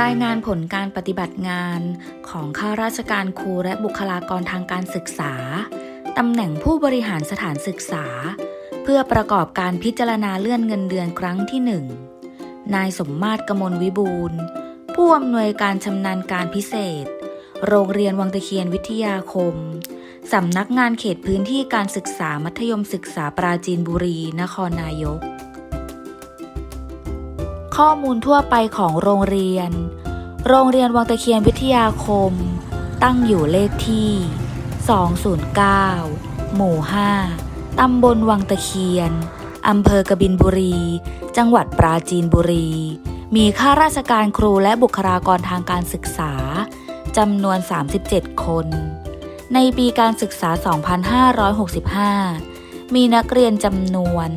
รายงานผลการปฏิบัติงานของข้าราชการครูและบุคลากรทางการศึกษา ตำแหน่งผู้บริหารสถานศึกษา เพื่อประกอบการพิจารณาเลื่อนเงินเดือนครั้งที่หนึ่งนายสมมาตรกมลวิบูลผู้อำนวยการชำนาญการพิเศษ โรงเรียนวังตะเคียนวิทยาคม สำนักงานเขตพื้นที่การศึกษามัธยมศึกษาปราจีนบุรี นครนายก ข้อมูลทั่วไปของโรงเรียน โรงเรียนวังตะเคียนวิทยาคม ตั้งอยู่เลขที่ 209 หมู่ 5 ตำบลวังตะเคียน อำเภอกบินบุรี จังหวัดปราจีนบุรี มีข้าราชการครูและบุคลากรทางการศึกษา จำนวน 37 คน ในปีการศึกษา 2565 มีนักเรียนจำนวน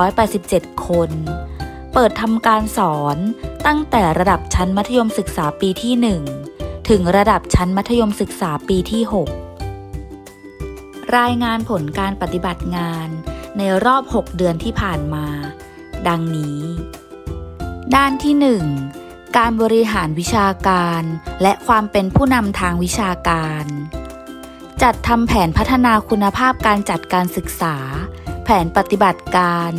787 คน เปิดทำการสอนตั้งแต่ระดับชั้นมัธยมศึกษาปีที่ 1 ถึงระดับชั้นมัธยมศึกษาปีที่ 6 รายงานผลการปฏิบัติงานในรอบ 6 เดือนที่ผ่านมา ดังนี้ ด้านที่ 1 การบริหารวิชาการและความเป็นผู้นำทางวิชาการ จัดทำแผนพัฒนาคุณภาพการจัดการศึกษา แผนปฏิบัติการ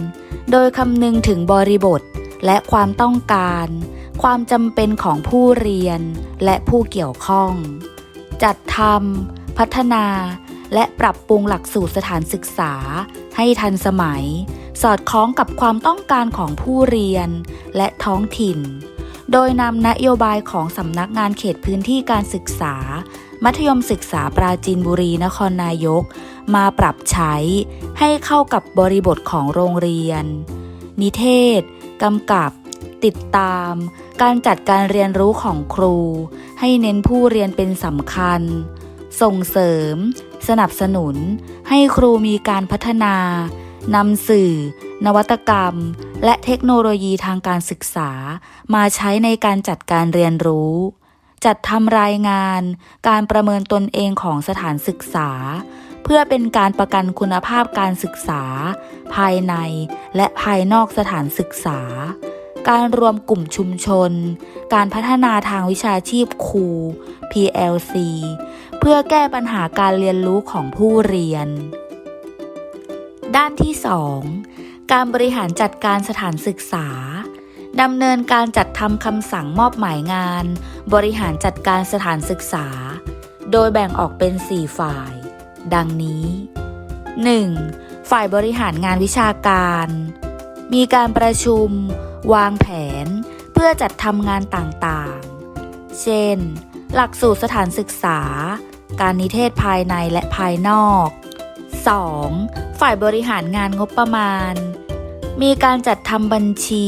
โดยคำนึงถึงบริบทและความต้องการ ความจำเป็นของผู้เรียนและผู้เกี่ยวข้อง จัดทำพัฒนา และปรับปรุงหลักสูตรสถานศึกษา ให้ทันสมัย สอดคล้องกับความต้องการของผู้เรียนและท้องถิ่น โดยนำนโยบายของสำนักงานเขตพื้นที่การศึกษา มัธยมศึกษาปราจีนบุรีนครนายก มาปรับใช้ให้เข้ากับบริบทของโรงเรียน นิเทศกำกับ ติดตาม การจัดการเรียนรู้ของครู ให้เน้นผู้เรียนเป็นสำคัญ ส่งเสริม สนับสนุน ให้ครูมีการพัฒนานำสื่อ นวัตกรรม และเทคโนโลยีทางการศึกษา มาใช้ในการจัดการเรียนรู้ จัดทำรายงานการประเมินตนเองของสถานศึกษา เพื่อเป็นการประกันคุณภาพการศึกษา ภายในและภายนอกสถานศึกษา การรวมกลุ่มชุมชน การพัฒนาทางวิชาชีพครู PLC เพื่อแก้ปัญหาการเรียนรู้ของผู้เรียน ด้านที่ 2 การบริหารจัดการสถานศึกษาดำเนินการจัดทำคำสั่งมอบหมายงาน บริหารจัดการสถานศึกษา โดยแบ่งออกเป็น 4 ฝ่าย ดังนี้ 1. ฝ่ายบริหารงานวิชาการ มีการประชุม วางแผน เพื่อจัดทำงานต่างๆ เช่น หลักสูตรสถานศึกษา การนิเทศภายในและภายนอก 2. ฝ่ายบริหารงานงบประมาณ มีการจัดทำบัญชี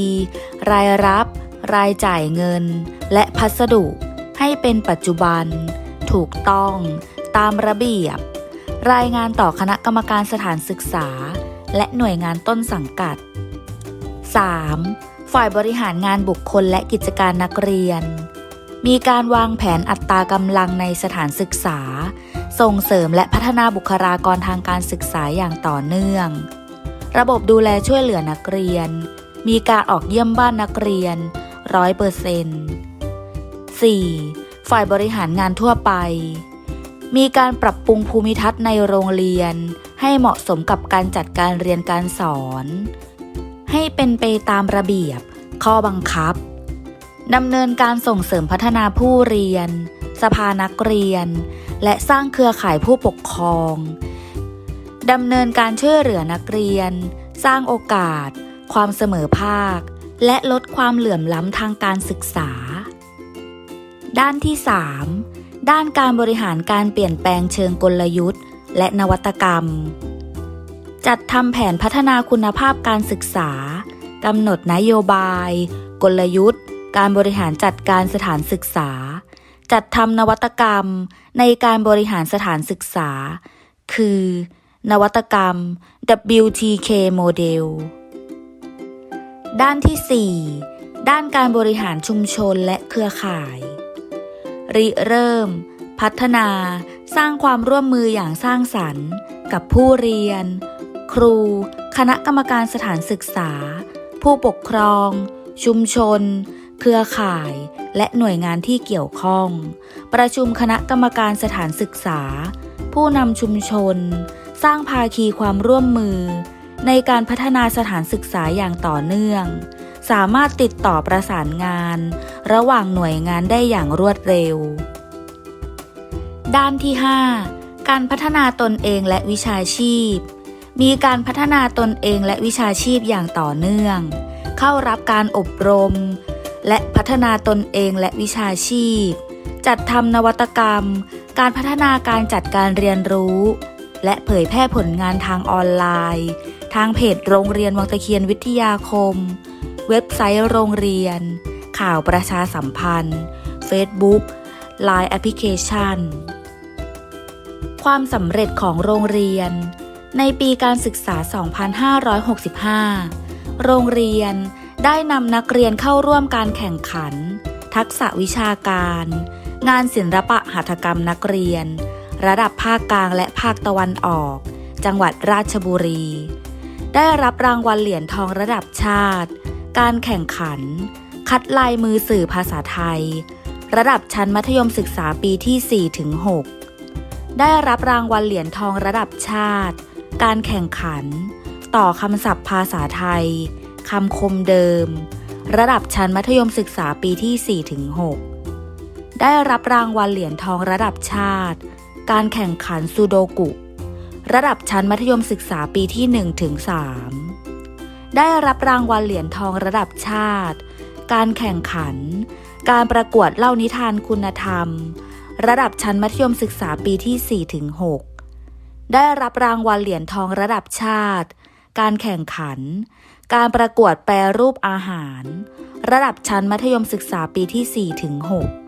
รายรับ รายจ่ายเงิน และพัสดุ ให้เป็นปัจจุบัน ถูกต้องตามระเบียบ รายงานต่อคณะกรรมการสถานศึกษา และหน่วยงานต้นสังกัด 3. ฝ่ายบริหารงานบุคคลและกิจการนักเรียน มีการวางแผนอัตรากำลังในสถานศึกษา ส่งเสริมและพัฒนาบุคลากรทางการศึกษาอย่างต่อเนื่อง ระบบดูแลช่วยเหลือนักเรียน มีการออกเยี่ยมบ้านนักเรียน 100%เปอร์เซ็นต์ 4. ฝ่ายบริหารงานทั่วไป มีการปรับปรุงภูมิทัศน์ในโรงเรียน ให้เหมาะสมกับการจัดการเรียนการสอน ให้เป็นไปตามระเบียบ ข้อบังคับดำเนินการส่งเสริมพัฒนาผู้เรียน สภานักเรียน และสร้างเครือข่ายผู้ปกครองดำเนินการช่วยเหลือนักเรียน สร้างโอกาส ความเสมอภาค และลดความเหลื่อมล้ำทางการศึกษา ด้านที่ 3 ด้านการบริหารการเปลี่ยนแปลงเชิงกลยุทธ์ และนวัตกรรม จัดทำแผนพัฒนาคุณภาพการศึกษากำหนดนโยบาย กลยุทธ์ การบริหารจัดการสถานศึกษา จัดทำนวัตกรรมในการบริหารสถานศึกษา คือ นวัตกรรม WTK โมเดล ด้านที่ 4 ด้านการบริหารชุมชนและเครือข่าย ริเริ่ม พัฒนา สร้างความร่วมมืออย่างสร้างสรรค์ กับผู้เรียน ครู คณะกรรมการสถานศึกษา ผู้ปกครอง ชุมชน เครือข่าย และหน่วยงานที่เกี่ยวข้อง ประชุมคณะกรรมการสถานศึกษา ผู้นำชุมชน สร้างภาคีความร่วมมือ ในการพัฒนาสถานศึกษาอย่างต่อเนื่อง สามารถติดต่อประสานงาน ระหว่างหน่วยงานได้อย่างรวดเร็ว ด้านที่ 5 การพัฒนาตนเองและวิชาชีพ มีการพัฒนาตนเองและวิชาชีพอย่างต่อเนื่อง เข้ารับการอบรม และพัฒนาตนเองและวิชาชีพ จัดทำนวัตกรรม การพัฒนาการจัดการเรียนรู้ และเผยแพร่ผลงานทางออนไลน์ ทางเพจโรงเรียนวังตะเคียนวิทยาคม เว็บไซต์โรงเรียน ข่าวประชาสัมพันธ์ Facebook Line แอปพลิเคชัน ความสำเร็จของโรงเรียน ในปีการศึกษา 2565 โรงเรียนได้นำนักเรียนเข้าร่วมการแข่งขัน ทักษะวิชาการ งานศิลปะหัตถกรรมนักเรียน ระดับภาคกลางและภาคตะวันออก จังหวัดราชบุรี ได้รับรางวัลเหรียญทองระดับชาติ การแข่งขัน คัดลายมือสื่อภาษาไทย ระดับชั้นมัธยมศึกษาปีที่4ถึง6ได้รับรางวัลเหรียญทองระดับชาติ การแข่งขัน ต่อคำศัพท์ภาษาไทยคำคมเดิม ระดับชั้นมัธยมศึกษาปีที่4ถึง6ได้รับรางวัลเหรียญทองระดับชาติ การแข่งขันซูโดกุ ระดับชั้นมัธยมศึกษาปีที่1ถึง3ได้รับรางวัลเหรียญทองระดับชาติ การแข่งขัน การประกวดเล่านิทานคุณธรรม ระดับชั้นมัธยมศึกษาปีที่4ถึง6ได้รับรางวัลเหรียญทองระดับชาติ การแข่งขัน การประกวดแปรรูปอาหาร ระดับชั้นมัธยมศึกษาปีที่4ถึง6